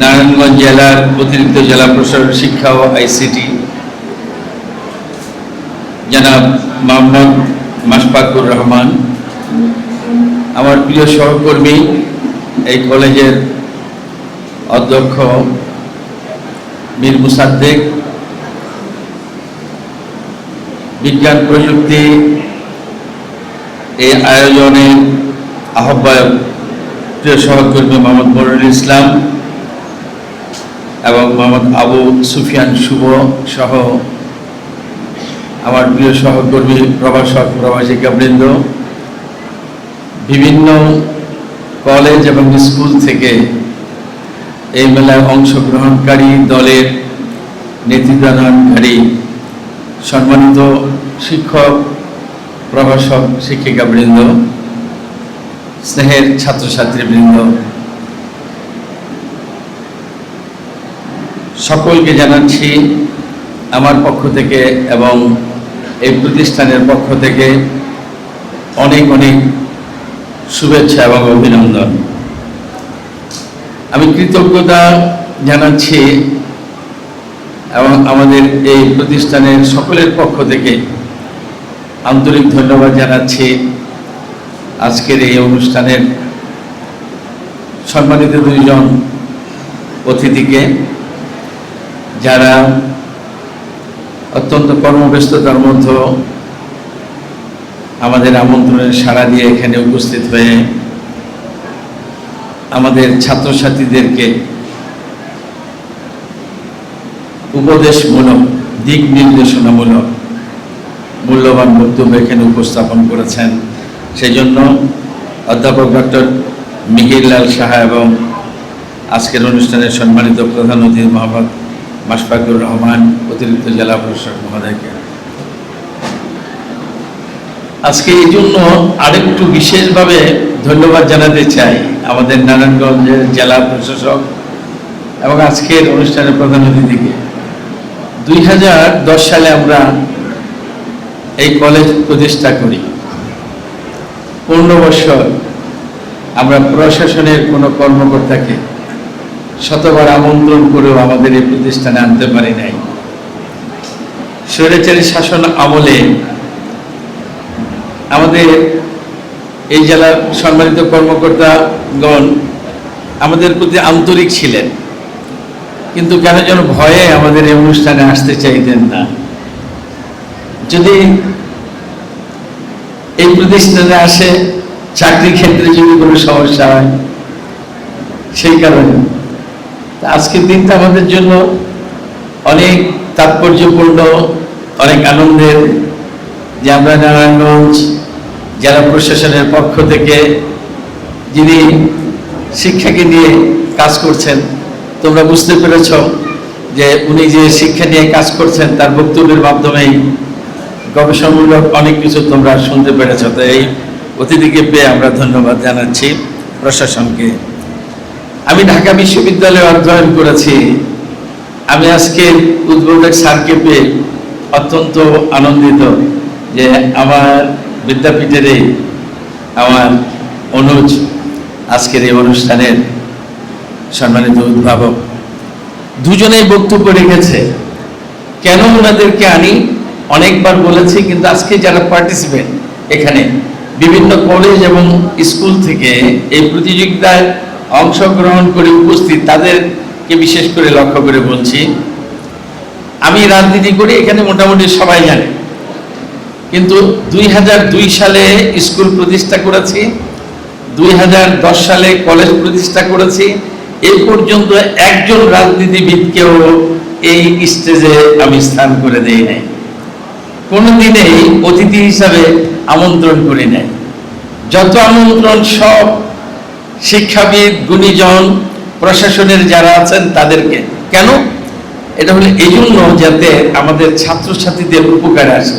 নারায়ণগঞ্জ জেলার অতিরিক্ত জেলা প্রশাসন শিক্ষা ও আইসিটি জনাব মোহাম্মদ মাশফাকুর রহমান। আমার প্রিয় সহকর্মী, এই কলেজের অধ্যক্ষ মীর মুসাদ্দেক বিজ্ঞান প্রযুক্তি এই আয়োজনের আহ্বায়ক প্রিয় সহকর্মী মোহাম্মদ মরুল ইসলাম। এবং মোহাম্মদ আবু সুফিয়ান শুভ সহ আমার প্রিয় সহকর্মী প্রভাষক প্রভাষিকাবৃন্দ বিভিন্ন কলেজ এবং স্কুল থেকে এই মেলায় অংশগ্রহণকারী দলের নেতৃত্বদানকারী সম্মানিত শিক্ষক, প্রভাষক, শিক্ষিকাবৃন্দ, স্নেহের ছাত্রছাত্রীবৃন্দ সকলকে জানাচ্ছি আমার পক্ষ থেকে এবং এই প্রতিষ্ঠানের পক্ষ থেকে অনেক অনেক শুভেচ্ছা এবং অভিনন্দন। আমি কৃতজ্ঞতা জানাচ্ছি এবং আমাদের এই প্রতিষ্ঠানের সকলের পক্ষ থেকে আন্তরিক ধন্যবাদ জানাচ্ছি। আজকের এই অনুষ্ঠানের সম্মানিত দুইজন অতিথিকে যারা অত্যন্ত কর্মব্যস্ততার মধ্যে আমাদের আমন্ত্রণের সাড়া দিয়ে এখানে উপস্থিত হয়ে আমাদের ছাত্রছাত্রীদেরকে উপদেশমূলক দিক নির্দেশনামূলক মূল্যবান বক্তব্য এখানে উপস্থাপন করেছেন। সেই জন্য অধ্যাপক ডক্টর মিহিরলাল সাহা এবং আজকের অনুষ্ঠানের সম্মানিত প্রধান অতিথি মোহাম্মদ মাশফাকুর রহমান, অতিরিক্ত জেলা প্রশাসক মহোদয়কে। আজকে এই জন্য আরেকটু বিশেষভাবে ধন্যবাদ জানাতে চাই আমাদের নারায়ণগঞ্জের জেলা প্রশাসক এবং আজকের অনুষ্ঠানের প্রধান অতিথিকে। দুই হাজার দশ সালে আমরা এই কলেজ প্রতিষ্ঠা করি। পনেরো বছর আমরা প্রশাসনের কোনো কর্মকর্তাকে শতবার আমন্ত্রণ করেও আমাদের এই প্রতিষ্ঠানে আনতে পারি নাই। স্বৈরাচারী শাসন আমলে আমাদের এই জেলার সম্মানিত কর্মকর্তাগণ আমাদের প্রতি আন্তরিক ছিলেন, কিন্তু কেন যেন ভয়ে আমাদের এই অনুষ্ঠানে আসতে চাইতেন না। যদি এই প্রতিষ্ঠানে আসে, চাকরি ক্ষেত্রে যদি কোনো সমস্যা হয়, সেই কারণে আজকের দিনটা আমাদের জন্য অনেক তাৎপর্যপূর্ণ, অনেক আনন্দের। যে আমরা নারায়ণগঞ্জ জেলা প্রশাসনের পক্ষ থেকে যিনি শিক্ষাকে নিয়ে কাজ করছেন, তোমরা বুঝতে পেরেছ যে উনি যে শিক্ষা নিয়ে কাজ করছেন, তার বক্তব্যের মাধ্যমেই গবেষণামূলক অনেক কিছু তোমরা শুনতে পেরেছ। তো এই অতিথিকে পেয়ে আমরা ধন্যবাদ জানাচ্ছি প্রশাসনকে। আমি ঢাকা বিশ্ববিদ্যালয়ে অধ্যয়ন করেছি। আমি আজকে উদ্বোধক স্যারকে পেয়ে অত্যন্ত আনন্দিত যে আমার বিদ্যাপীঠের এই আমার অনুজ আজকের এই অনুষ্ঠানের সম্মানিত উদ্ভাবক। দুজনেই বক্তব্য রেখেছে, কেন ওনাদেরকে আনি? অনেকবার বলেছি, কিন্তু আজকে যারা পার্টিসিপেট এখানে, বিভিন্ন কলেজ এবং স্কুল থেকে এই প্রতিযোগিতায় অংশগ্রহণ করে উপস্থিত, তাদেরকে বিশেষ করে লক্ষ্য করে বলছি, আমি রাজনীতি করি, এখানে মোটামুটি সবাই জানে। কিন্তু দুই সালে স্কুল প্রতিষ্ঠা করেছি, দুই হাজার দশ সালে কলেজ প্রতিষ্ঠা করেছি, এ পর্যন্ত একজন রাজনীতিবিদকেও এই স্টেজে আমি স্থান করে দেই নাই। কোনোদিনেই অতিথি হিসাবে আমন্ত্রণ করি নাই। যত আমন্ত্রণ সব শিক্ষাবিদ, গুণীজন, প্রশাসনের যারা আছেন তাদেরকে। কেন? এটা হলে এই জন্য যাতে আমাদের ছাত্রছাত্রীদের উপকারে আসে।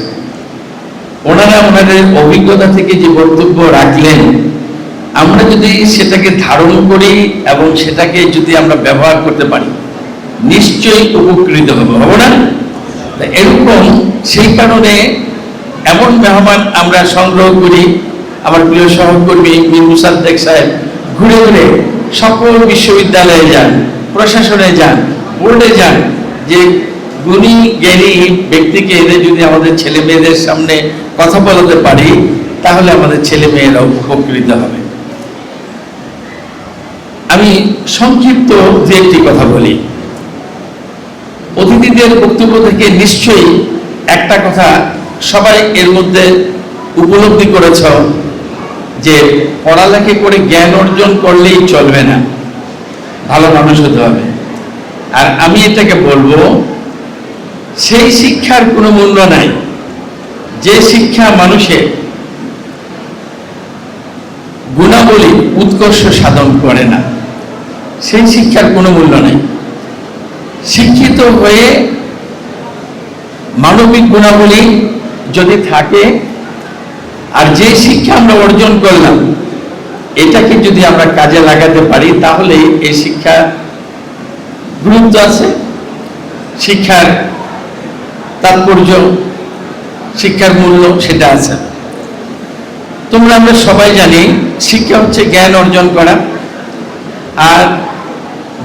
ওনারা ওনাদের অভিজ্ঞতা থেকে যে বক্তব্য রাখলেন, আমরা যদি সেটাকে ধারণ করি এবং সেটাকে যদি আমরা ব্যবহার করতে পারি, নিশ্চয়ই উপকৃত হব। হব না? এরকম সেই কারণে এমন মেহমান আমরা সংগ্রহ করি। আমার প্রিয় সহকর্মী মীর মুসাদ্দেক সাহেব ঘুরে ঘুরে সকল বিশ্ববিদ্যালয়ে যান, প্রশাসনে যান, বোর্ডে যান। যে গুণী, জ্ঞানী ব্যক্তিকে এনে যদি আমাদের ছেলে মেয়েদের সামনে কথা বলাতে পারি, তাহলে আমাদের ছেলে মেয়েরা উপকৃত হবে। আমি সংক্ষিপ্ত যে একটি কথা বলি। অতিথিদের বক্তব্য থেকে নিশ্চয়ই একটা কথা সবাই এর মধ্যে উপলব্ধি করেছ। যে পড়ালেখা করে জ্ঞান অর্জন করলেই চলবে না। ভালো মানুষ হতে হবে। আর আমি এটাকে বলব, সেই শিক্ষার কোনো মূল্য নাই। যে শিক্ষা মানুষের গুণাবলী, উৎকর্ষ সাধন করে না, সেই শিক্ষার কোনো মূল্য নেই। শিক্ষিত হয়ে মানবিক গুণাবলী যদি থাকে আর যে শিক্ষা আমরা অর্জন করলাম, এটাকে যদি আমরা কাজে লাগাতে পারি, তাহলে এই শিক্ষা গুরুত্ব আছে, শিক্ষার তাৎপর্য, শিক্ষার মূল্য সেটা আছে। তোমরা আমরা সবাই জানি, শিক্ষা হচ্ছে জ্ঞান অর্জন করা। আর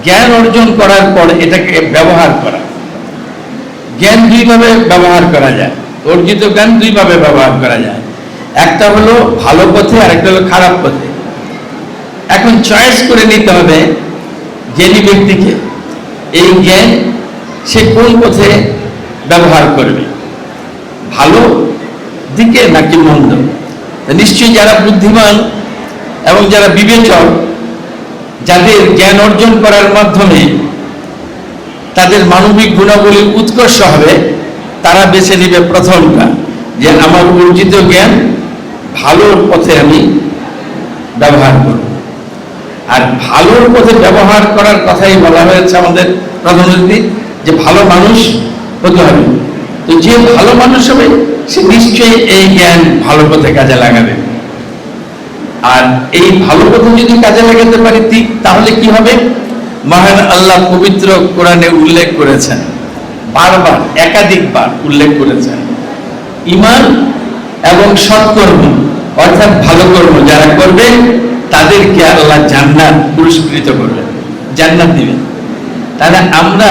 জ্ঞান অর্জন করার পর এটাকে ব্যবহার করা। জ্ঞান দুইভাবে ব্যবহার করা যায়। অর্জিত জ্ঞান দুইভাবে ব্যবহার করা যায়। একটা হলো ভালো পথে আর একটা হলো খারাপ পথে। এখন চয়েস করে নিতে হবে জ্ঞানী ব্যক্তিকে। এই জ্ঞান সে কোন পথে ব্যবহার করবে? ভালো দিকে নাকি মন্দ? নিশ্চয়ই যারা বুদ্ধিমান এবং যারা বিবেচক, যাদের জ্ঞান অর্জন করার মাধ্যমে তাদের মানবিক গুণাবলী উৎকর্ষ হবে, তারা বেছে নেবে প্রথমটা যে আমার অর্জিত জ্ঞান ভালোর পথে আমি ব্যবহার করব। আর ভালোর পথে ব্যবহার করার কথাই বলা হয়েছে আমাদের প্রধানমন্ত্রী, যে ভালো মানুষ হতে হবে। তো যে ভালো মানুষ হবে, সে নিশ্চয়ই এই জ্ঞান ভালো পথে কাজে লাগাবে। আর এই ভালো পথে যদি কাজে লাগাতে পারি, ঠিক তাহলে কি হবে? মহান আল্লাহ পবিত্র কোরআনে উল্লেখ করেছেন, বারবার, একাধিকবার উল্লেখ করেছেন, ইমান এবং সৎকর্ম অর্থাৎ ভালো কর্ম যারা করবে, তাদেরকে আল্লাহ জান্নাত পুরস্কৃত করবেন জান্নাত দিবেন তাহলে আমরা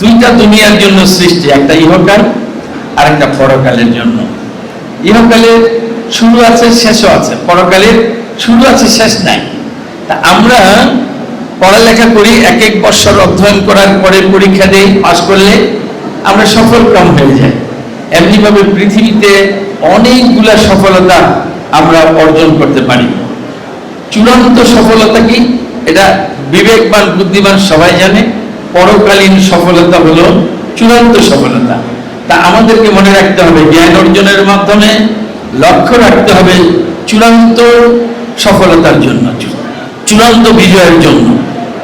দুইটা দুনিয়ার জন্য সৃষ্টি, একটা ইহকাল আর একটা পরকালের জন্য। ইহকালের শুরু আছে, শেষও আছে, পরকালের শুরু আছে, শেষ নাই। তা আমরা পড়ালেখা করি, এক এক বছর অধ্যয়ন করার পরে পরীক্ষা দেই পাস করলে আমরা সফল কাম হয়ে যাই। এমনিভাবে পৃথিবীতে অনেকগুলা সফলতা আমরা অর্জন করতে পারি। চূড়ান্ত সফলতা কি? এটা বিবেকবান, বুদ্ধিমান সবাই জানে। পরকালীন সফলতা হলো চূড়ান্ত সফলতা। তা আমাদেরকে মনে রাখতে হবে, জ্ঞান অর্জনের মাধ্যমে লক্ষ্য রাখতে হবে চূড়ান্ত সফলতার জন্য, চূড়ান্ত বিজয়ের জন্য।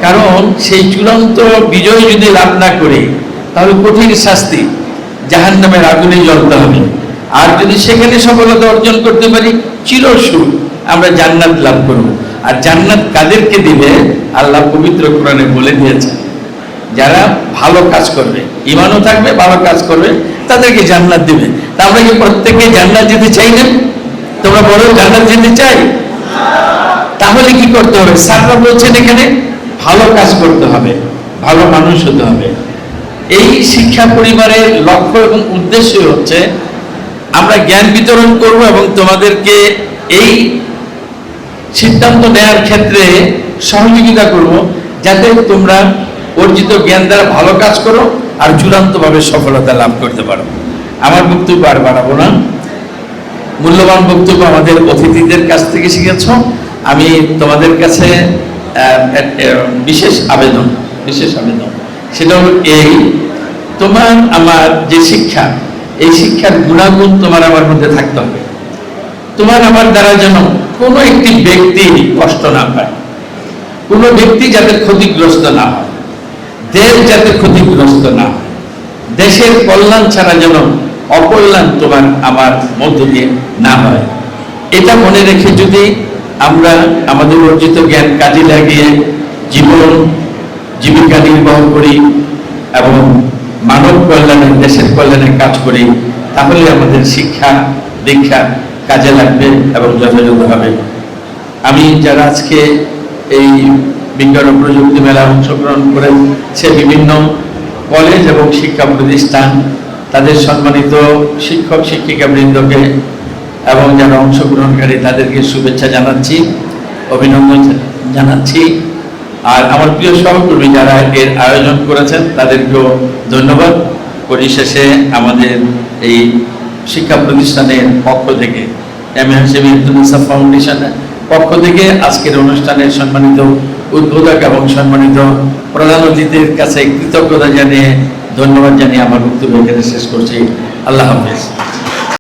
কারণ সেই চূড়ান্ত বিজয় যদি লাভ না করে, তাহলে কঠিন শাস্তি জাহান নামের আগুনে জ্বলতে হবে। আর যদি সেখানে সফলতা অর্জন করতে পারি, চিরসুখ আমরা জান্নাত লাভ করব। আর জান্নাত কাদেরকে দিবে? আল্লাহ পবিত্র কোরআনে বলে দিয়েছেন যারা ভালো কাজ করবে ইমানও থাকবে, ভালো কাজ করবে, তাদেরকে জান্নাত দিবে। তা আমরা কি প্রত্যেকে জান্নাত যেতে চাই না? তোমরা বড় জান্নাত যেতে চাই? তাহলে কি করতে হবে? স্যাররা বলছেন এখানে, ভালো কাজ করতে হবে, ভালো মানুষ হতে হবে। এই শিক্ষা পরিবারের লক্ষ্য এবং উদ্দেশ্য হচ্ছে আমরা জ্ঞান বিতরণ করব এবং তোমাদেরকে এই সিদ্ধান্ত নেওয়ার ক্ষেত্রে সহযোগিতা করব যাতে তোমরা অর্জিত জ্ঞান দ্বারা ভালো কাজ করো আর চূড়ান্তভাবে সফলতা লাভ করতে পারো। আমার বক্তব্য আর বাড়াবো না। মূল্যবান বক্তব্য আমাদের অতিথিদের কাছ থেকে শিখেছ। আমি তোমাদের কাছে বিশেষ আবেদন বিশেষ আবেদন। সেটা হলো এই, তোমার, আমার যে শিক্ষা এই শিক্ষার গুণাগুণ তোমার আমার মধ্যে থাকতে হবে। তোমার আমার দ্বারা যেন কোনো একটি ব্যক্তি কষ্ট না পায়। কোনো ব্যক্তি যাতে ক্ষতিগ্রস্ত না হয়। দেশ যাতে ক্ষতিগ্রস্ত না হয়। দেশের কল্যাণ ছাড়া যেন অকল্যাণ তোমার আমার মধ্য দিয়ে না হয়। এটা মনে রেখে যদি আমরা আমাদের অর্জিত জ্ঞান কাজে লাগিয়ে জীবন, জীবিকা নির্বাহ করি এবং মানব কল্যাণে দেশের কল্যাণে কাজ করি, তাহলে আমাদের শিক্ষা, দীক্ষা কাজে লাগবে এবং যথাযথ হবে। আমি যারা আজকে এই বিজ্ঞান ও প্রযুক্তি মেলায় অংশগ্রহণ করেছে, বিভিন্ন কলেজ এবং শিক্ষা প্রতিষ্ঠান, তাদের সম্মানিত শিক্ষক, শিক্ষিকা বৃন্দকে এবং যারা অংশগ্রহণকারী, তাদেরকে শুভেচ্ছা জানাচ্ছি, অভিনন্দন জানাচ্ছি। আর আমার প্রিয় সহকর্মী যারা এর আয়োজন করেছেন, তাদেরকেও ধন্যবাদ। পরিশেষে আমাদের এই শিক্ষা প্রতিষ্ঠানের পক্ষ থেকে, এম হাসিম ইন্টারন্যাশনাল ফাউন্ডেশনের পক্ষ থেকে আজকের অনুষ্ঠানের সম্মানিত উদ্বোধক এবং সম্মানিত প্রধান অতিথির কাছে কৃতজ্ঞতা জানিয়ে, ধন্যবাদ জানিয়ে আমার বক্তব্য এখানে শেষ করছি। আল্লাহ হাফিজ।